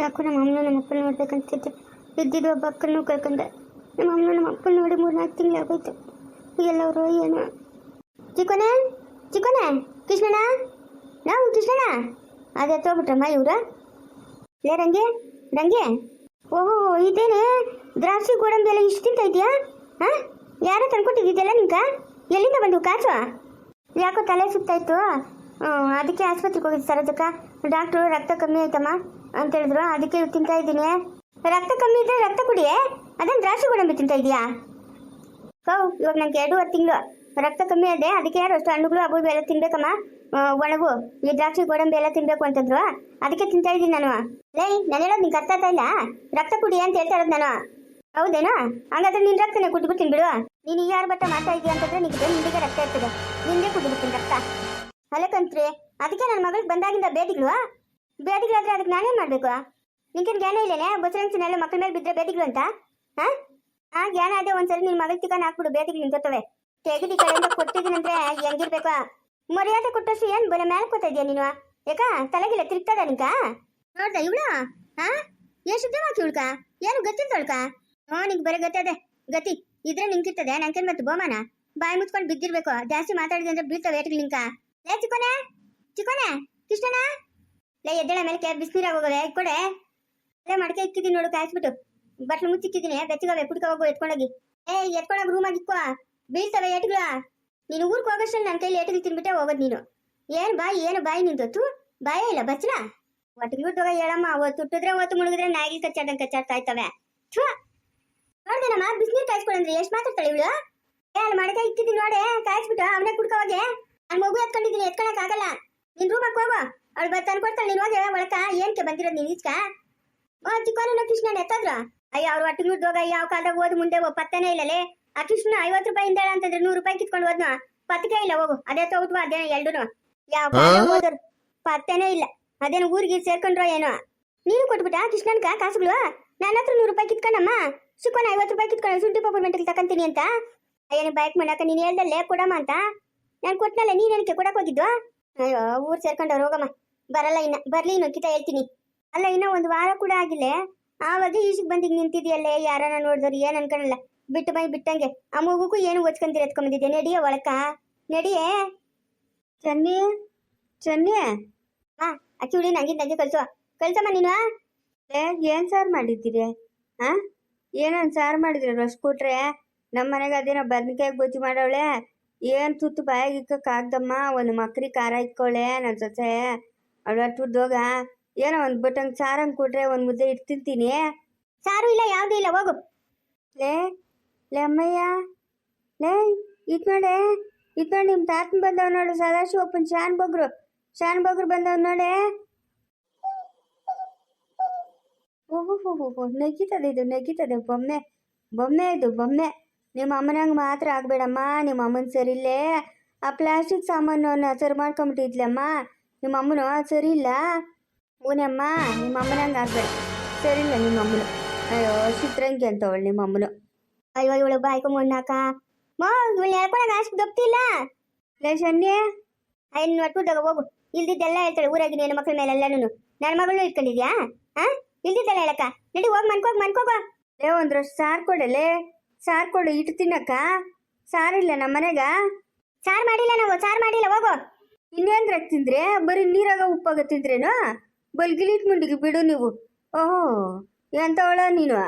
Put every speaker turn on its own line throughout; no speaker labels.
ಯಾಕೋ ನಮ್ಮ ಅಮ್ಮನ ನಮ್ಮ ಅಪ್ಪನ ನೋಡ್ಬೇಕಂತಿದ್ದೆ ಇದ್ದಿದ್ದು ಒಬ್ಬ ಅಕ್ಕನೂ ಕಳ್ಕೊಂಡೆ ನಮ್ಮ ಅಮ್ಮನ ನಮ್ಮ ಅಪ್ಪನ ನೋಡಿ ಮೂರು ನಾಲ್ಕು ತಿಂಗಳು ಆಗೋಯ್ತು. ಎಲ್ಲವರು ಏನು? ಚಿಕ್ಕೋನೆ? ಚಿಕ್ಕೋನೆ? ಕೃಷ್ಣಣ್ಣ? ನಾವು ಕೃಷ್ಣಣ್ಣ? ಅದೇ ತೋಬಿಟ್ರಮ್ಮ ಇವ್ರ? ಲೇ ರಂಗೆ ರಂಗೆ. ಓಹೋ, ಇದೇನೆ? ದ್ರಾಕ್ಷಿ ಗೋಡಂಬಿ ಎಲ್ಲ ಇಷ್ಟು ತಿಂತ ಇದೆಯಾ ಹಾಂ? ಯಾರೋ ತಂದ್ಕೊಟ್ಟಿದ್ದಿದ್ದೆಲ್ಲ ನಿಂಕ ಎಲ್ಲಿಂದ ಬಂದು ಕಾಸು ಯಾಕೋ ತಲೆ ಸುತ್ತಾಯಿತು ಅದಕ್ಕೆ ಆಸ್ಪತ್ರೆಗೆ ಹೋಗಿದ್ದು ಸರ್ ಅದಕ್ಕೆ ಡಾಕ್ಟ್ರು ರಕ್ತ ಕಮ್ಮಿ ಆಯ್ತಮ್ಮ. ಅಂತ ಹೇಳಿದ್ರು. ಅದಕ್ಕೆ ತಿಂತಾ ಇದ್ದೀನಿ. ರಕ್ತ ಕಮ್ಮಿ ಇದ್ರೆ ರಕ್ತ ಕುಡಿಯೇ? ಅದನ್ನ ದ್ರಾಕ್ಷಿ ಗೋಡಂಬಿ ತಿಂತಾ ಇದೆಯಾ? ಕೌ ಇವಾಗ ನಂಗೆ ಎರಡೂವರೆ ತಿಂಗಳು. ರಕ್ತ ಕಮ್ಮಿ ಇದೆ ಅದಕ್ಕೆ ಯಾರು ಅಷ್ಟು ಹಣ್ಣುಗಳು ಇವು ಎಲ್ಲ ತಿನ್ಬೇಕಮ್ಮ? ಒಣಗು. ಈ ದ್ರಾಕ್ಷಿ ಗೋಡಂಬಿ ಎಲ್ಲ ತಿನ್ಬೇಕು ಅಂತಂದ್ರು. ಅದಕ್ಕೆ ತಿಂತಾ ಇದ್ದೀನಿ ನಾನು. ಲೇ, ನಾನು ಹೇಳೋದು ನಿಂಗೆ ಅರ್ಥ ಇಲ್ಲ? ರಕ್ತ ಕುಡಿ ಅಂತ ಹೇಳ್ತಾ ಇರೋದು ನಾನು. ಹೌದೇನಾ? ಹಂಗಾದ್ರೆ ನಿನ್ ರಕ್ತನೇ ಕುಟ್ಬಿಡ್ತೀನಿ ಬಿಡು ನೀನು ಯಾರು ಬಟ್ಟ ಮಾಡ್ತಾ ಇದೀಯ ಅಂತಂದ್ರೆ ನಿಂಗೆ ನಿಂದಿಗೆ ರಕ್ತ ಇರ್ತದೆ. ನಿಂದೇ ಕುಟ್ಬಿಡ್ತೀನಿ ರಕ್ತ. ಅಲ್ಲಕ್ಕಂತ್ರಿ ಅದಕ್ಕೆ ನನ್ನ ಮಗಳಿಗೆ ಬಂದಾಗಿಂದ ಬೇದಿಗಳು? ಬೇದಿಗಳಾದ್ರೆ ಅದಕ್ಕೆ ನಾನೇನ್ ಮಾಡ್ಬೇಕು? ನಿಂಗೇನು ಜ್ಞಾನ ಇಲ್ಲೇನೆ ಬಸರಂಚಿನೆಲ್ಲ ಮಕ್ಕಳ ಮೇಲೆ ಬಿದ್ದರೆ ಬೇಡಿಗಳು ಅಂತ? ಹಾ? ಆ ಜ್ಞಾನ ಅದೇ ಒಂದ್ಸರಿ ನಿನ್ ಮಗಳ ತಿಕ್ಕ ಹಾಕ್ಬಿಡು ಬೇದಿಗಳು ನಿಂತವೆ ತೆಗೆದಿ ಕಡೆಯಿಂದ ಕೊಟ್ಟಿದ್ದೀನಂದ್ರೆ ಹೆಂಗಿರ್ಬೇಕು? ಮರ್ಯಾದೆ ಕೊಟ್ಟಷ್ಟು ಏನ್ ಬರ ಮೇಲೆ ಕೂತಾ ಇದೆಯಾ ನೀನು? ಯಾಕ? ತಲೆಗಿಲ್ಲ ತಿರುಗ್ತದ ನಿಂಕ ನೋಡ್ದ ಇವಳು? ಹಾ? ಏನ್ ಶುದ್ಧವಾಕಿ ಉಳ್ಕ ಏನು ಗೊತ್ತಿಲ್ದೊಳ್ಕ ಹ್ಞೂ ನಿಂಗೆ ಬರೀ ಗೊತ್ತದೆ ಗತಿ ಇದ್ರೆ ನಿಂಕಿರ್ತದೆ ನಂಗೆ ಮತ್ತೆ ಬೋಮಾನ ಬಾಯಿ ಮುಚ್ಕೊಂಡು ಬಿದ್ದಿರ್ಬೇಕು. ಜಾಸ್ತಿ ಮಾತಾಡಿದ್ರೆ ಬೀಳ್ತಾವೆ ಏಟ್ಗಳು ನಿಂಕ ಏ ಚಿಕ್ಕೋನೆ? ಚಿಕ್ಕೋನೆ? ಕೃಷ್ಣಣ್ಣ ಲೇ, ಎದ್ದೇಳ ಮೇಲೆ ಕೆ ಬಿಸಿನೀರಾಗ ಹೋಗವೆ ಕೊಡೆ. ಅಲ್ಲೇ ಮಡಕೆ ಇಕ್ಕಿದ್ದೀನಿ ನೋಡು, ಕಾಯಿಸ್ಬಿಟ್ಟು. ಬಟ್ಲು ಮುಚ್ಚಿಕ್ಕಿದ್ದೀನಿ, ಬೆಚ್ಚಗವೆ ಕುಡ್ಕ ಹೋಗು, ಎತ್ಕೊಂಡೋಗಿ. ಏ, ಎತ್ಕೊಂಡೋಗಿ ರೂಮಾಗಿ ಇಕ್ಕೋ. ಬೀಳ್ತವೆ ಏಟುಗಳ. ನೀನು ಊರಿಗೆ ಹೋಗೋಷ್ಟು ನನ್ನ ಕೈಲಿ ಏಟುಗಳು ತಿನ್ಬಿಟ್ಟೆ ಹೋಗೋದು ನೀನು. ಏನು ಬಾಯಿ ಏನು ಬಾಯಿ ನಿಂದು ತು ಬಾಯೇ ಇಲ್ಲ, ಬಚ್ಚಲ? ಒಟ್ಟಿಗೆ ಹೇಳಮ್ಮ ಅವತ್ತು ಹುಟ್ಟಿದ್ರೆ ಅವತ್ತು ಮುಳುಗಿದ್ರೆ ನಾಯಿಗೆ ಕಚ್ಚಾಡ್ದಂಗೆ ಕಚ್ಚಾಡ್ತಾ ಇರ್ತವೆ ಥು. ನೋಡ್ದೇನಮ್ಮ, ಬಿಸಿನೀರು ಕಾಯಿಸ್ಕೊಳಂದ್ರೆ, ಎಷ್ಟು ಮಾತಾಡ್ತಾಳೆ ಇವಳು? ಏ, ಅಲ್ಲಿ ಮಡಕೆ ಇಕ್ಕಿದ್ದೀನಿ ನೋಡೆ, ಕಾಯಿಸ್ಬಿಟ್ಟು, ಅವನೇ ಕುಡ್ಕೊ ಹೋಗಿ. ನಾನು ಮಗು ಎತ್ಕೊಂಡಿದ್ದೀನಿ ಎತ್ಕೊಳಕ್ಕಾಗಲ್ಲ ರೂಮ್ ರೂಮಕ್ಕೆ ಹೋಗು. ಅವಳು ಬತ್ತ ಅನ್ಕೊಡ್ತಾಳೆ ನೀನು ಹೋಗಿ ಒಳಕ ಏನ್ಕೆ ಬಂದಿರೋದು ನೀನು ಈಚಕ ಓ ಚಿಕ್ಕೋನ ಕೃಷ್ಣನ ಎತ್ತದ್ರ. ಅಯ್ಯ ಅವ್ರು ಒಟ್ಟಿಗೆ ಹೋಗ ಯಾವ ಕಾಲದಾಗ ಓದ್ ಮುಂದೆ ಹೋಗ್ ಪತ್ತನೇ ಇಲ್ಲಲೆ? ಆ ಕೃಷ್ಣ ಐವತ್ತು ರೂಪಾಯಿ ಹಿಂದೇಳ ಅಂತಂದ್ರೆ ನೂರು ರೂಪಾಯಿ ಕಿತ್ಕೊಂಡು ಹೋದ್ನ? ಪತ್ತಕೆ ಇಲ್ಲ ಹೋಗು. ಅದೇ ತೋಟ ಅದೇ ಎರಡುನು ಯಾವ ಹೋದ್ರು? ಪತ್ತನೇ ಇಲ್ಲ. ಅದೇನು ಊರಿಗೆ ಸೇರ್ಕೊಂಡ್ರೋ ಏನೋ? ನೀನು ಕೊಟ್ಬಿಟ್ಟ ಕೃಷ್ಣನ್ಕ ಕಾಸುಗಳು? ನನ್ನ ಹತ್ರ ನೂರು ರೂಪಾಯಿ ಕಿತ್ಕೊಂಡಮ್ಮ? ಸುಖನ ಐವತ್ತು ರೂಪಾಯಿ ಕಿತ್ಕೊಂಡು ಸುಂಟಿ ಪಾಪು ಮೆಂಟಲ್ ತಕಂತೀನಿ ಅಂತ? ಅಯ್ಯನ ಬೈಕ್ ಮಾಡಾಕ ನೀನು ಹೇಳ್ದಲ್ಲೇ ಕೊಡಮ್ಮ ಅಂತ? ನಾನು ಕೊಟ್ನಲ್ಲ ನೀನ್ ಏನಕ್ಕೆ ಕೊಡಕ್ ಹೋಗಿದ್ದು ಅಯ್ಯೋ ಊರ್ ಸೇರ್ಕೊಂಡವ್ರು ಹೋಗಮ್ಮ. ಬರಲ್ಲ ಇನ್ನ. ಬರ್ಲಿ ನೋಕಿತ ಕಿತ ಹೇಳ್ತೀನಿ. ಅಲ್ಲ, ಇನ್ನ ಒಂದು ವಾರ ಕೂಡ ಆಗಿಲ್ಲೇ. ಆವಾಗ ಈಶಿಗೆ ಬಂದಿಗ್ ನಿಂತಿದ್ಯಲ್ಲೇ, ಯಾರನ್ನ ನೋಡಿದ್ರು ಏನ್ ಅನ್ಕೊಳಲ್ಲ ಬಿಟ್ಟು ಬೈ ಬಿಟ್ಟಂಗೆ. ಆ ಮಗುಗೂ ಏನು ಓದ್ಕೊಂತೀರಿ ಎತ್ಕೊಂಬಂದಿದ್ದೆ ನಡಿಯ ಒಳಕ? ನಡಿಯೇ? ಚನ್ನಿ? ಚನ್ನಿ? ಹಾ ಅಕ್ಕಿ ಹುಳಿ ನಂಗೆ ನಂಗೆ ಕಲ್ಸುವ ಕಳ್ಸಮ್ಮ ನೀನು.
ಏ, ಏನ್ ಸಾರು ಮಾಡಿದ್ದೀರಿ? ಹಾ ಏನನ್ ಸಾರು ಮಾಡಿದ್ರಿ? ರಸ್ ಕೊಟ್ರೆ? ನಮ್ಮ ಮನೆಗೆ ಅದೇನೋ ಬದ್ನಿಕಾಯಿ ಗೊಜ್ಜು ಮಾಡವಳೆ. ಏನ್ ತುತ್ತು ಬಾಯಿಗೆ ಇಕ್ಕಕ್ಕಾಗ್ದಮ್ಮ ಒಂದು ಮಕ್ರಿ ಖಾರ ಇಕ್ಕೋಳೆ ನನ್ನ ಸೊಸೆ. ಅವಳು ಹೋಗ. ಏನೋ ಒಂದು ಬಟನ್ ಸಾರಂಗೆ ಕೊಟ್ರೆ ಒಂದು ಮುದ್ದೆ ಇಟ್ಟು ತಿಂತೀನಿ.
ಸಾರು ಇಲ್ಲ ಯಾವುದೂ ಇಲ್ಲ ಹೋಗು.
ಲೇ ಲೇ ಅಮ್ಮಯ್ಯ ಲೇ ಇದು ನೋಡೆ ಇದು ನೋಡಿ ನಿಮ್ಮ ತಾತನ ಬಂದವ್ ನೋಡು ಸದಾಶಿವಪ್ಪನ ಶಾನ್ ಬಗ್ರು. ಶಾನ್ ಬಗ್ರು ಬಂದವ್ ನೋಡೆ. ಓಹೋ ಹೋ ಹೋ ಹೋ ನಗಿತದೆ ಇದು ನೆಗಿತದೆ ಬೊಮ್ಮೆ. ಬೊಮ್ಮೆ ಇದು ಬೊಮ್ಮೆ. ನಿಮ್ಮ ಅಮ್ಮನಂಗೆ ಮಾತ್ರ ಆಗ್ಬೇಡಮ್ಮ ನಿಮ್ಮ ಅಮ್ಮನ ಸರಿಲ್ಲೇ ಆ ಪ್ಲಾಸ್ಟಿಕ್ ಸಾಮಾನು ಸರಿ ಮಾಡ್ಕೊಂಬಿಟ್ಟಿದ್ಲಮ್ಮ. ನಿಮ್ಮ ಅಮ್ಮನು ಸರಿ ಇಲ್ಲ. ಹೂನಮ್ಮ ನಿಮ್ಮ ಅಮ್ಮನಂಗೆ ಆಗ್ಬೇಡ ಸರಿ ಇಲ್ಲ ನಿಮ್ಮ ಅಮ್ಮನು ಅಯ್ಯೋ ಚಿತ್ರಂಗಿ ಅಂತ ಅವಳು ನಿಮ್ಮ ಅಮ್ಮನು
ಅಯ್ಯೋ, ಇವಳು ಬಾಯ್ಕೊ ಮ ಮೋ ಇವಳು ಹೇಳ್ಕೊಳಕ್ ಅಷ್ಟು ಗೊತ್ತಿಲ್ಲ
ಲೇ, ಶನ್ಯ
ಅಯ್ಯನ್ ಒಟ್ಟುದಾಗ ಹೋಗು. ಇಲ್ದಿದ್ದೆಲ್ಲ ಹೇಳ್ತಾಳೆ ಊರಾಗಿ ನನ್ನ ಮಕ್ಕಳ ಮೇಲೆಲ್ಲನೂ ನನ್ನ ಮಗಳು ಇಟ್ಕೊಂಡಿದ್ಯಾ? ಹಾ ಇಲ್ದಿದ್ದೆಲ್ಲ ಹೇಳಕ್ಕ. ನಡಿ, ಹೋಗಿ, ಮನ್ಕೋಗ್, ಮನ್ಕೋಗ
ಲೇ, ಒಂದ್ರಷ್ಟು ಸಾರು ಕೊಡಲೇ. ಸಾರು ಕೊಡು, ಇಟ್ಟು ತಿನ್ನಕ್ಕ. ಸಾರಿಲ್ಲ ನಮ್ಮ ಮನೆಗ
ಸಾರ್ ಮಾಡಿಲ್ಲ ನಾವು, ಸಾರ್ ಮಾಡಿಲ್ಲ, ಹೋಗು.
ಇನ್ನೇನ್ರ ತಿಂದ್ರೆ? ಬರೀ ನೀರಾಗ ಉಪ್ಪಾಗ ತಿಂದ್ರೇನು? ಬಲ್ಗಿಲಿಟ್ ಮುಂಡಿಗೆ ಬಿಡು ನೀವು. ಓಹೋ, ಎಂತವಳ ನೀನು?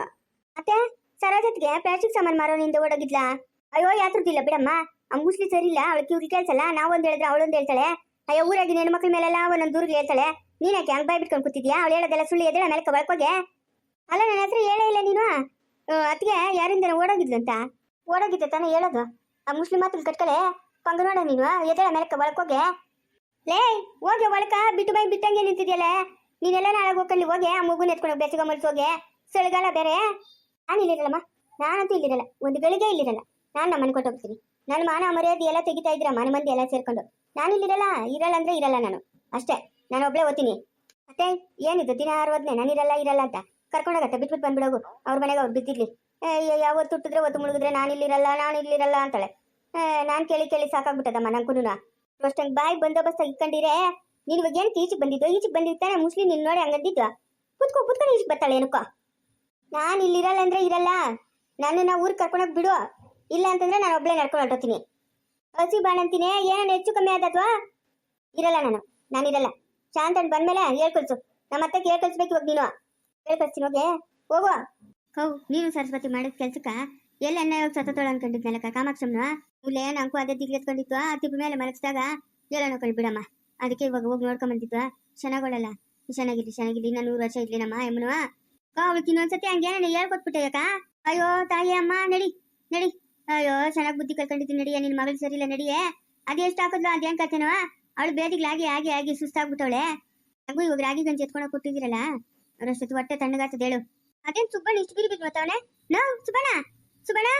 ಮತ್ತೆ ಸರೋಜತ್ಗೆ ಪ್ಲಾಸ್ಟಿಕ್ ಸಾಮಾನು ಮಾರೋನಿಂದ ಓಡೋಗಿದ್ಲಾ? ಅಯ್ಯೋ ಯಾತ್ರದಿಲ್ಲ ಬಿಡಮ್ಮ. ಆ ಮುಸ್ಲಿ ಸರಿ ಇಲ್ಲ ಅವಳು ಕಿವ್ಗೆ ಕೇಳ್ಸಲ್ಲ. ನಾವೊಂದು ಹೇಳಿದ್ರೆ ಅವಳೊಂದು ಹೇಳ್ತಾಳೆ. ಅಯ್ಯೋ, ಊರಾಗಿನ ಹೆಣ್ಮಕ್ಳ ಮೇಲೆಲ್ಲ ಒಂದೊಂದು ಊರಿಗೆ ಹೇಳ್ತಾಳೆ. ನೀನ್ಯಾಕೆ ಹಂಗೆ ಬಾಯ್ ಬಿಟ್ಕೊಂಡು ಕೂತಿದ್ಯಾ? ಅವಳು ಹೇಳೋದೆಲ್ಲ ಸುಳ್ಳು, ಎದ್ದೇಳ ಮೇಲೆ ಒಳಕೋಗೆ ಅಲ್ಲ, ನನ್ನ ಹತ್ರ ಹೇಳೇ ಇಲ್ಲ ನೀನು. ಅತ್ಗೆ ಯಾರಿಂದ ಓಡೋಗಿದ್ಲು ಅಂತ? ಓಡೋಗಿದ್ದೆ ತಾನೇ ಹೇಳೋದು. ಆ ಮುಸ್ಲಿಮ್ ಮಾತ್ರ ಕಟ್ಕಲೆ ಪಂಗ ನೋಡ ನೀನು, ಎದ್ದೇಳ ಮೇಲೆ ಒಳ್ಕೋಗೆ ಲೇ ಹೋಗಿ ಒಳಕ, ಬಿಟ್ಟು ಬೈ ಬಿಟ್ಟಂಗೆ ನಿಂತಿದ್ಯಲ್ಲ? ನೀನೆಲ್ಲ ನಾಳೆ ಹೋಗಲ್ಲಿ ಹೋಗಿ ಆ ಮಗುನ ಎತ್ಕೊಂಡು ಬೆಚ್ಚಗ ಹೋಗಿ. ಚಳಿಗಾಲ ಬೇರೆ. ನಾನು ಇಲ್ಲಿರಲ್ಲಮ್ಮ, ನಾನಂತೂ ಇಲ್ಲಿರಲ್ಲ, ಒಂದು ಗಳಿಗೆ ಇಲ್ಲಿರಲ್ಲ. ನಾನು ನಮ್ಮ ಮನೆ ಕೊಟ್ಟೋಗ್ತೀನಿ ನನ್ನ ಮಾನ, ಮರ್ಯಾದೆ ಎಲ್ಲ ತೆಗಿತಾ ಇದ್ರ, ಮನೆ ಮಂದಿ ಎಲ್ಲ ಸೇರ್ಕೊಂಡು. ನಾನು ಇಲ್ಲಿರಲ್ಲ, ಇರಲ್ಲ ಅಂದ್ರೆ ಇರಲ್ಲ ನಾನು. ಅಷ್ಟೇ, ನಾನು ಒಬ್ಳೆ ಓದ್ತೀನಿ. ಮತ್ತೆ ಏನಿದು, ದಿನ ಅರವತ್ತನೇ ನಾನು ಇರಲ್ಲ ಇರಲ್ಲ ಅಂತ. ಕರ್ಕೊಂಡೋಗತ್ತೆ ಬಿಟ್ಬಿಟ್ಟು ಬಂದ್ಬಿಡೋಗು. ಅವ್ರ ಮನೆಗೆ ಅವ್ರು ಬಿದ್ದಿರ್ಲಿ ಯಾವತ್ತು ಹುಟ್ಟಿದ್ರೆ ಒತ್ತು ಮುಳುಗಿದ್ರೆ ನಾನು ಇಲ್ಲಿರಲ್ಲ ನಾನು ಇಲ್ಲಿರಲ್ಲ ಅಂತಳೆ. ನಾನು ಕೇಳಿ ಕೇಳಿ ಸಾಕಾಗ್ಬಿಟ್ಟದಮ್ಮ ನಂಗೂ ಅಷ್ಟಂಗೆ ಬಾಯಿ ಬಂದೋಬಸ್ತ್ ಇಟ್ಕೊಂಡಿರೇ? ನೀನು ಇವಾಗ ಏನಕ್ಕೆ ಈಚೆಗೆ ಬಂದಿದ್ದು ಈಚೆಗೆ ಬಂದಿರ್ತಾನೆ ಮುಸ್ಲಿಂ ನಿನ್ನ ನೋಡಿ ಹಂಗಂದಿದ್ದು ಕೂತ್ಕೋ ಕುತ್ಕೊಂಡು ಈಚೆ ಬರ್ತಾಳೆ ಏನಕ್ಕೋ. ನಾನು ಇಲ್ಲಿರಲ್ಲ ಅಂದ್ರೆ ಇರಲ್ಲ. ನನ್ನನ್ನ ಊರಿಗೆ ಕರ್ಕೊಂಡೋಗಿ ಬಿಡು. ಇಲ್ಲ ಅಂತಂದ್ರೆ ನಾನು ಒಬ್ಳೆ ನಡ್ಕೊಂಡು ಹೊರಟೋತೀನಿ ಹಸಿ ಬಾಣಂತೀನಿ ಏನೇನು ಹೆಚ್ಚು ಕಮ್ಮಿ ಆದತ್ವಾ ಇರಲ್ಲ ನಾನು ನಾನಿರಲ್ಲ ಅಂತ ಬಂದ್ಮೇಲೆ ಹೇಳ್ಕೊಳ್ಸು. ನಮ್ಮ ಅತ್ತೆ ಹೇಳ್ಕೊಳ್ಸ್ಬೇಕು ಇವಾಗ ನೀನು. ಹೇಳ್ಕೊಳ್ತೀನಿ ಹೋಗೆ? ಹೋಗು ಹೌ, ನೀನು ಸರಸ್ವತಿ ಮಾಡಿದ ಕೆಲ್ಸಕ್ಕ? ಎಲ್ಲ ಎಣ್ಣೆ ಹೋಗಿ ಸತ್ತೋಳ ಅನ್ಕೊಂಡಿದ್ನಲ್ಲಕ್ಕ ಕಾಮಾಕ್ಷಮ್ನ ಉಲ್ಲೇ ನಂಗೂ ಅದೇ ದಿಗ್ಲೆತ್ಕೊಂಡಿತ್ತು ಆ ತಿಪ್ಪ ಮೇಲೆ ಮಲಗಿಸಿದಾಗ ಎಲ್ಲ ಬಿಡಮ್ಮ. ಅದಕ್ಕೆ ಇವಾಗ ಹೋಗಿ ನೋಡ್ಕೊಂಡ್ ಬಂದಿದ್ವಾ? ಚೆನ್ನಾಗೊಳ್ಳಲ್ಲ ಚೆನ್ನಾಗಿರ್ಲಿ ಚೆನ್ನಾಗಿರ್ಲಿ ನಾನು ನೂರು ವರ್ಷ ಇರ್ಲಿ ನಮ್ಮ ಕಾ, ಅವಳಿಗೆ ಇನ್ನೊಂದ್ಸತಿ ಹಂಗೆ ನಾನು ಹೇಳ್ಕೊಟ್ಬಿಟ್ಟೆ ಯಾಕ? ಅಯ್ಯೋ, ತಾಯಿ, ಅಮ್ಮ, ನಡಿ ನಡಿ. ಅಯ್ಯೋ ಚೆನ್ನಾಗಿ ಬುದ್ಧಿ ಕಲ್ಕೊಂಡಿದ್ದೀನಿ ನಡಿಯ ನಿನ್ನ ಮಗಳು ಸರಿಯಿಲ್ಲ ನಡಿಯೇ. ಅದೆಷ್ಟು ಹಾಕಿದ್ಲು ಅದೇನ್ ಕತೆನವ ಅವಳು ಬೇದಿಗ್ಲಾಗಿ ಆಗಿ ಆಗಿ ಸುಸ್ತಾಗ್ಬಿಟ್ಟವಳೆ. ನಂಗೂ ಇವಾಗ ರಾಗಿ ಗಂಜಿ ಎತ್ಕೊಂಡು ಕೊಟ್ಟಿದ್ದೀರಲ್ಲ ಅಷ್ಟೊತ್ತು ಹೊಟ್ಟೆ ತಣ್ಣಗಾಗ್ತದೆ ಹೇಳು. ಅದೇನ್ ಸುಬ್ಬಣ್ಣ, ಇಷ್ಟು ಬಿರಿ ಬಿದ್ದು ಮಾತಾವನೆ ನೋ, ಸುಬ್ಬಣ್ಣ ಸುಬ್ಬಣ್ಣ.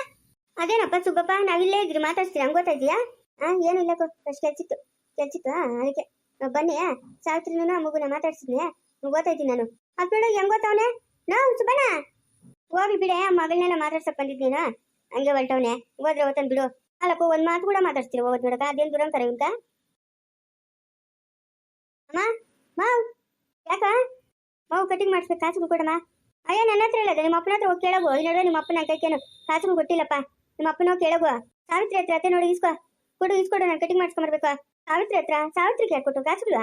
ಅದೇನಪ್ಪ ಸುಬ್ಬಪ್ಪ ನಾವಿಲ್ಲೇ ಇದ್ರಿ ಮಾತಾಡ್ತೀರಿ ಹಂಗ ಗೊತ್ತಾಯ್ತೀಯಾ? ಹಾ ಏನಿಲ್ಲ ಫಸ್ಟ್ ಕೆಲ್ಸಿತ್ತು ಕೆಲ್ಸಿತ್ತು? ಅದಕ್ಕೆ. ಬನ್ನಿ ಸಾವಿತ್ರಿನೂ ಮಗುನ ಮಾತಾಡ್ಸಿದ್ನಿ ಗೊತ್ತಾಯ್ತೀನಿ ನಾನು. ಅದ್ಬೇಡ ಬಿಡು ಹೆಂಗ್ ಗೊತ್ತವನೆ? ನಾ ಸುಬ್ಬಣ್ಣ! ಹೋಗಿ ಬಿಡೆ ಮಗಳನ್ನೆಲ್ಲ ಮಾತಾಡ್ಸಕ್ ಬಂದಿದ್ದೀನ ಹಂಗೆ ಹೊಲ್ಟವ್ನೆ ಹೋದ್ರೆ ಓದ್ತಾನೆ ಬಿಡು. ಅಲ್ಲಪ್ಪ, ಒಂದ್ ಮಾತು ಕೂಡ ಮಾತಾಡ್ತೀರಿ ಹೋಗೋದ್ ನೋಡಕ? ಅದೇನ್ ಅಂತಾರೆ ಇವಂತ ಅಮ್ಮ, ಮಾವ್! ಯಾಕ? ಮಾವು, ಕಟಿಂಗ್ ಮಾಡಿಸ್ಬೇಕು ಕಾಸು ಕೊಡಮ್ಮ. ಅಯ್ಯೋ ನನ್ನ ಹತ್ರ ಇಲ್ಲ ನಿಮ್ಮ ಅಪ್ಪನ ಹತ್ರ ಹೋಗಿ ಕೇಳಗು ಇಲ್ಲಿ ನಿಮ್ಮ ಅಪ್ಪನ ಕೈಕೇನು ಕಾಸು ಕೊಟ್ಟಿಲ್ಲಪ್ಪ. ನಿಮ್ಮ ಅಪ್ಪನ ಹೋಗಿ ಕೇಳಗು. ಸಾವಿತ್ರಿ ಹತ್ರ ಅತ್ತೆ ನೋಡಿ ಇಸ್ಕೋ ಕೊಡು ಇಸ್ಕೊಡು ನಾನು ಕಟಿಂಗ್ ಮಾಡ್ಸ್ಕೊಂಬರ್ಬೇಕು. ಸಾವಿತ್ರಿ ಹತ್ರ, ಸಾವಿತ್ರಿ ಕೇಳ್ಕೊಟ್ಟು ಕೊಟ್ಟು ಕಾಸುಗಳು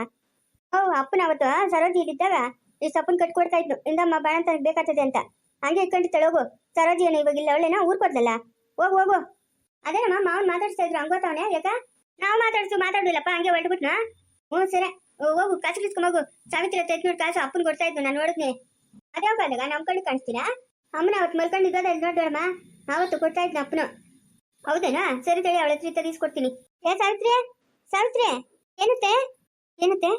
ಓ, ಅಪ್ಪನ ಅವತ್ತು ಸರೋಜಿ ಇದ್ದಾಗ ಈ ಸಪ್ಪನ್ ಕಟ್ಕೊಡ್ತಾ ಇದ್ನು ಇಂದಮ್ಮ ತನಗೆ ಬೇಕಾಗ್ತದೆ ಅಂತ. ಹಂಗೆ ಇಟ್ಕೊಂಡು ತಳೋಗು ಸರೋಜಿ ಏನೋ ಇವಾಗ ಇಲ್ಲ ಅವಳೇನ ಊರ್ ಕೊಡ್ಲಲ್ಲ ಹೋಗು ಹೋಗು. ಅದೇನಮ್ಮ, ಮಾವನ್ ಮಾತಾಡ್ಸ್ತಾ ಇದ್ರು ಹಂಗೋತವನೆ ಯಾಕ? ನಾವು ಮಾತಾಡ್ಸು, ಮಾತಾಡ್ಲಿಲ್ಲಪ್ಪ, ಹಂಗೆ ಹೊರಟ್ಬಿಟ್ನ? ಹ್ಞೂ, ಸರಿ. ಹೋಗು, ಕಾಸು ಇಸ್ಕೊಂಬೋಗು ಸಾವಿತ್ರಿ ಹತ್ರ ಎತ್ನೂರು ಕಾಸು ಅಪ್ಪನ ಕೊಡ್ತಾ ಇದ್ನು ನಾನು ನೋಡಿದ್ನಿ. ಅದೇ ಕಾಲದಾಗ ನಮ್ಮ ಕಣ್ಣು ಕಾಣಿಸ್ತೀರಾ? ಅಮ್ಮನ ಅವತ್ತು ಮಲ್ಕೊಂಡಿದ್ದೋದ ಇಲ್ಲಿ ನೋಡೋಣ ಅವತ್ತು ಕೊಡ್ತಾ ಇದ್ನ ಅಪ್ಪನು. ಹೌದೇನಾ? ಸರಿ ತಳಿ ಅವಳ ಹತ್ರ ತರಿಸ್ಕೊಡ್ತೀನಿ ಏ ಸಾವಿತ್ರಿ ಸಾವಿತ್ರಿ, ಏನತ್ತೆ? ಏನತ್ತೆ?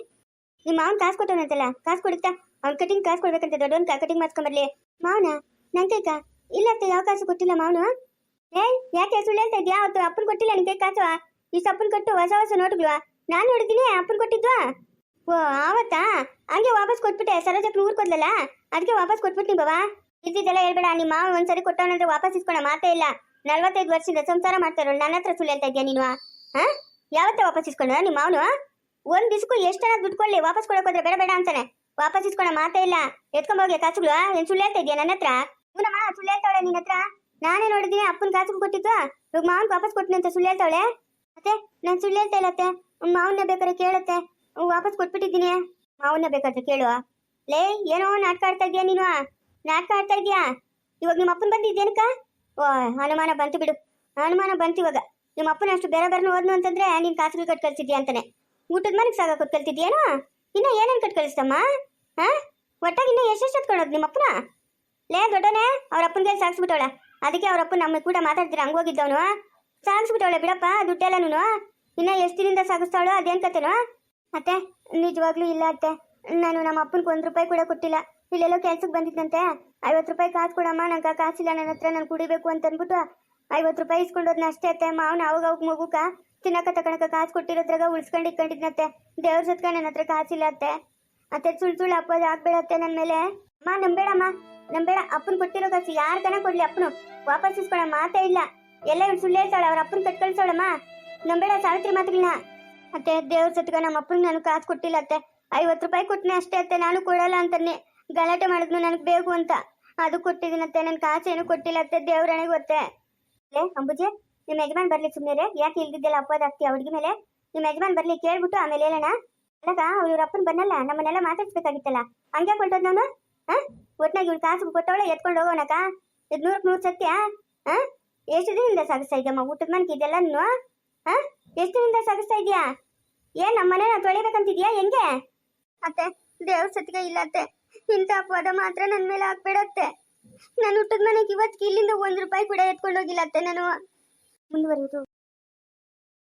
ನಿಮ್ಮ ಮಾವನ್ ಕಾಸು ಕೊಟ್ಟವನಂತಲ್ಲ ಕಾಸು ಕೊಡುತ್ತಾ? ಅವ್ನ ಕಟಿಂಗ್ ಕಾಸು ಕೊಡ್ಬೇಕಂತ, ದೊಡ್ಡವನ್ ಕಟಿಂಗ್ ಮಾಡ್ಸ್ಕೊಂಬರ್ಲಿ ಮಾವನ ನಂಗೈಕ ಇಲ್ಲ ಅತ್ತೆ, ಯಾವ ಕಾಸು ಕೊಟ್ಟಿಲ್ಲ ಮಾವನು? ಏ, ಯಾಕೆ ಸುಳ್ಳು ಹೇಳ್ತಾ ಇದ್ಯಾ? ಅವತ್ತು ಅಪ್ಪನ ಕೊಟ್ಟಿಲ್ಲ ನಿನ್ ಕೈ ಕಾಸು? ಈ ಸಪ್ಪನ್ ಕೊಟ್ಟು ಹೊಸ ಹೊಸ ನೋಟ್ಗಳು? ನಾನು ನೋಡಿದ್ದೀನಿ, ಅಪ್ಪನ ಕೊಟ್ಟಿದ್ವಾ ಓ, ಆವತ್ತಾ? ಹಂಗೆ ವಾಪಸ್ ಕೊಟ್ಬಿಟ್ಟೆ ಸರೋಜಕ್ಕೆ ನೂರು ಕೊಡ್ಲಲ್ಲ ಅದಕ್ಕೆ ವಾಪಸ್ ಕೊಟ್ಬಿಟ್ಟು ಬಾವಾ. ಇದ್ದಿದ್ದೆಲ್ಲ ಹೇಳ್ಬೇಡ. ನಿಮ್ಮ ಮಾವ ಒಂದ್ಸರಿ ಕೊಟ್ಟವನಂದ್ರೆ ವಾಪಸ್ ಇಸ್ಕೊಳ ಮಾತೇ ಇಲ್ಲ. ನಲ್ವತ್ತೈದು ವರ್ಷದಿಂದ ಸಂಸಾರ ಮಾಡ್ತಾರೋ ನನ್ನ ಹತ್ರ ಸುಳ್ಳು ಹೇಳ್ತಾ ಇದ್ಯಾ ನೀನು? ಹಾ? ಯಾವತ್ತೇ ವಾಪಸ್ ಇಸ್ಕೊಂಡ ನಿಮ್ಮ ಮಾವನು? ಒಂದ್ ದಿವ್ಸಕ್ಕೂ ಎಷ್ಟನ ದುಡ್ಡು ಕೊಡ್ಲಿ. ವಾಪಸ್ ಕೊಡಕ್ ಹೋದ್ರೆ ಬೇಡ ಬೇಡ ಅಂತಾನೆ. ವಾಪಸ್ ಇಸ್ಕೊಳ ಮಾತೇ ಇಲ್ಲ. ಎತ್ಕೊಂಬೋಗಿ ಕಾಸುಗಳು? ಏನ್ ಸುಳ್ಳು ಹೇಳ್ತಾ ಇದೆಯಾ ನನ್ನ ಹತ್ರ? ಇವನಮ್ಮ ಸುಳ್ಳು ಹೇಳ್ತಾವಳೆ ನಿನ್ನ ಹತ್ರ? ನಾನೇ ನೋಡಿದ್ದೀನಿ ಅಪ್ಪನ ಕಾಸು ಕೊಟ್ಟಿದ್ದು. ಇವಾಗ ಮಾವನ್ ವಾಪಸ್ ಕೊಟ್ಟಿನಿ ಅಂತ ಸುಳ್ಳು ಹೇಳ್ತಾವಳೆ? ಮತ್ತೆ ನಾನು ಸುಳ್ಳು ಹೇಳ್ತಾ ಇಲ್ಲತ್ತೆ ಮಾವನ್ನ ಬೇಕಾದ್ರೆ ಕೇಳತ್ತೆ. ವಾಪಸ್ ಕೊಟ್ಬಿಟ್ಟಿದ್ದೀನಿ. ಮಾವನ್ನ ಬೇಕಾದ್ರೆ ಕೇಳುವ ಲೇ, ಏನೋ ನಾಟಕ ಆಡ್ತಾ ಇದೀಯಾ ನೀನು? ನಾಟಕ ಆಡ್ತಾ ಇದೀಯಾ? ಇವಾಗ ನಿಮ್ಮ ಅಪ್ಪನ ಬಂದಿದ್ದೇನಕ್ಕ ಓ ಅನುಮಾನ ಬಂತು ಬಿಡು. ಅನುಮಾನ ಬಂತು ಇವಾಗ. ನಿಮ್ಮ ಅಪ್ಪನ ಅಷ್ಟು ಬೇರೆ ಬೇರೆ ಓದ್ನು ಅಂತಂದ್ರೆ ನೀನ್ ಕಾಸುಗಳು ಕಟ್ ಕಳ್ಸಿದ್ಯಾ ಅಂತಾನೆ. ಊಟದ ಮನೆಗೆ ಸಾಗ ಕೊಟ್ಟು ಕಲ್ತಿದ್ಯೇನೋ ಇನ್ನ ಏನೇನ್ ಕಟ್ ಕಳಿಸ್ತಮ್ಮ ಹಾ? ಒಟ್ಟಾಗಿ ಇನ್ನ ಎಷ್ಟೆಷ್ಟು ಎತ್ಕೊಳ್ಳೋದು ನಿಮ್ಮ ಅಪ್ಪನ? ಲೇ, ದೊಡ್ಡನೆ, ಅವ್ರ ಅಪ್ಪನಿಗೆ ಸಾಗಿಸ್ಬಿಟ್ಟವಳ ಅದಕ್ಕೆ ಅವ್ರ ಅಪ್ಪನ ನಮ್ಮ ಕೂಡ ಮಾತಾಡ್ತೀರ? ಹಂಗೋಗಿದ್ದವನು ಸಾಗಿಸ್ಬಿಟ್ಟವಳೆ ಬಿಡಪ್ಪ ದುಡ್ಡೆಲ್ಲನು ಇನ್ನ ಎಷ್ಟು ದಿನದಿಂದ ಸಾಗಿಸ್ತಾಳೋ ಅದೇನ್ ಕತೆನೋ? ಅತ್ತೆ, ನಿಜವಾಗ್ಲೂ ಇಲ್ಲ ಅತ್ತೆ. ನಾನು ನಮ್ಮ ಅಪ್ಪನಿಗೆ ಒಂದು ರೂಪಾಯಿ ಕೂಡ ಕೊಟ್ಟಿಲ್ಲ. ಇಲ್ಲೆಲ್ಲೋ ಕೆಲ್ಸಕ್ಕೆ ಬಂದಿದ್ದಂತೆ ಐವತ್ತು ರೂಪಾಯಿ ಕಾಸು ಕೊಡಮ್ಮ, ನಂಗೆ ಕಾಸಿಲ್ಲ ನನ್ನ ಹತ್ರ ನಾನು ಕುಡಿಬೇಕು ಅಂತ ಅಂದ್ಬಿಟ್ಟು ಐವತ್ತು ರೂಪಾಯಿ ಇಸ್ಕೊಂಡೋದ್ನ ಅಷ್ಟೇ ಅತ್ತೆ. ಮಾವನ ಅವಾಗ ಅವಾಗ ಮಗುಕ ತಿನ್ನಕ ತಕೊಳಕ ಕಾಸು ಕೊಟ್ಟಿರೋದ್ರಾಗ ಉಳ್ಸ್ಕೊಂಡು ಇಟ್ಕೊಂಡಿದ್ನತ್ತೆ ದೇವ್ರ ಸತ್ಕ ನನ್ನ ಹತ್ರ ಕಾಸಿಲ್ಲ ಅತ್ತೆ. ಅತ್ತೆ ಸುಳ್ಳು ಸುಳ್ಳು ಅಪ್ಪದ ಆಗ್ಬೇಡತ್ತೆ ನನ್ನ ಮೇಲೆ. ಅಮ್ಮ, ನಂಬೇಡಮ್ಮ, ನಂಬೇಡ. ಅಪ್ಪನ ಕೊಟ್ಟಿರೋ ಕಾಸು ಯಾರ ತನ ಕೊಡ್ಲಿ ಅಪ್ಪನು? ವಾಪಸ್ ಇಸ್ಕೊಳ ಮಾತೇ ಇಲ್ಲ. ಎಲ್ಲ ಇವ್ರು ಸುಳ್ಳು ಹೇಳ್ತಾಳೆ, ಅವ್ರ ಅಪ್ಪನ ಕಟ್ ಕಳ್ಸೋಳಮ್ಮ. ನಂಬೇಡ ಸಾವಿತ್ರಿ ಮಾತುಗಳನ್ನ ಅತ್ತೆ, ದೇವ್ರ ಸತ್ಕ ನಮ್ಮ ಅಪ್ಪನ ನಾನು ಕಾಸು ಕೊಟ್ಟಿಲ್ಲ ಅತ್ತೆ. ಐವತ್ತು ರೂಪಾಯಿ ಕೊಟ್ಟನೆ ಅಷ್ಟೇ ಅತ್ತೆ, ನಾನು ಕೊಡಲ್ಲ ಅಂತಾನೆ ಗಲಾಟೆ ಮಾಡಿದ್ನು, ನನಗೆ ಬೇಕು ಅಂತ. ಅದು ಕೊಟ್ಟಿದ್ದೀನತ್ತೆ ನನ್ನ ಕಾಸು ಏನು ಕೊಟ್ಟಿಲ್ಲ ಅಂತ ದೇವ್ರಣೆ ಗೊತ್ತೆ ಲೇ, ಅಂಬುಜಿ ನಿಮ್ಮ ಯಜಮಾನ್ ಬರ್ಲಿ ಸುಮ್ಮನೆ ಯಾಕೆ ಇಲ್ದಿದ್ದೆಲ್ಲ ಅಪ್ಪದ ಆಗ್ತಿ ಹುಡುಗಿ ಮೇಲೆ? ನಿಮ್ಮ ಯಜಮಾನ್ ಬರ್ಲಿ ಕೇಳ್ಬಿಟ್ಟು ಆಮೇಲೆ ಹೇಳೋಣ. ಅಲ್ಲಗ, ಇವ್ರ ಅಪ್ಪನ ಬಂದಲ್ಲ, ನಮ್ಮನ್ನೆಲ್ಲ ಮಾತಾಡ್ಸ್ಬೇಕಾಗಿತ್ತಲ್ಲ. ಹಂಗೆ ಕೊಟ್ಟದ್ ನಾನು? ಹಾ? ಒಟ್ನಾಗ ಇವ್ರ ಕಾಸು ಕೊಟ್ಟವಳೆ, ಎತ್ಕೊಂಡು ಹೋಗೋಣಕ ಇದು ನೂರಕ್ಕೆ ನೂರು ಸತ್ಯ? ಹಾ? ಎಷ್ಟು ದಿನದಿಂದ ಸಾಗಿಸ್ತಾ ಇದೆಯಮ್ಮ ಊಟದ ಮನೆಗೆ ಇದೆಲ್ಲ ನೀನು ಹಾ? ಎಷ್ಟು ದಿನದಿಂದ ಸಾಗಿಸ್ತಾ ಇದ್ಯಾ? ಏನ್ ನಮ್ಮನೆ ಮನೆ ತೊಳಿಬೇಕಂತಿದ್ಯಾ, ಹೆಂಗೆ? ಅತ್ತೆ, ದೇವ್ರ ಸತ್ಗೆ ಇಲ್ಲ ಅತ್ತೆ. ಇಂಥ ಅಪವಾದ ಮಾತ್ರ ನನ್ನ ಮೇಲೆ ಆಗ್ಬಿಡತ್ತೆ ನಾನು ಊಟದ ಮನೆಗೆ ಇವತ್ತಿಗೆ ಇಲ್ಲಿಂದ ಒಂದು ರೂಪಾಯಿ ಕೂಡ ಎತ್ಕೊಂಡೋಗಿಲ್ಲ ಅತ್ತೆ ನಾನು. ಮುಂದುವರಿಯುವುದು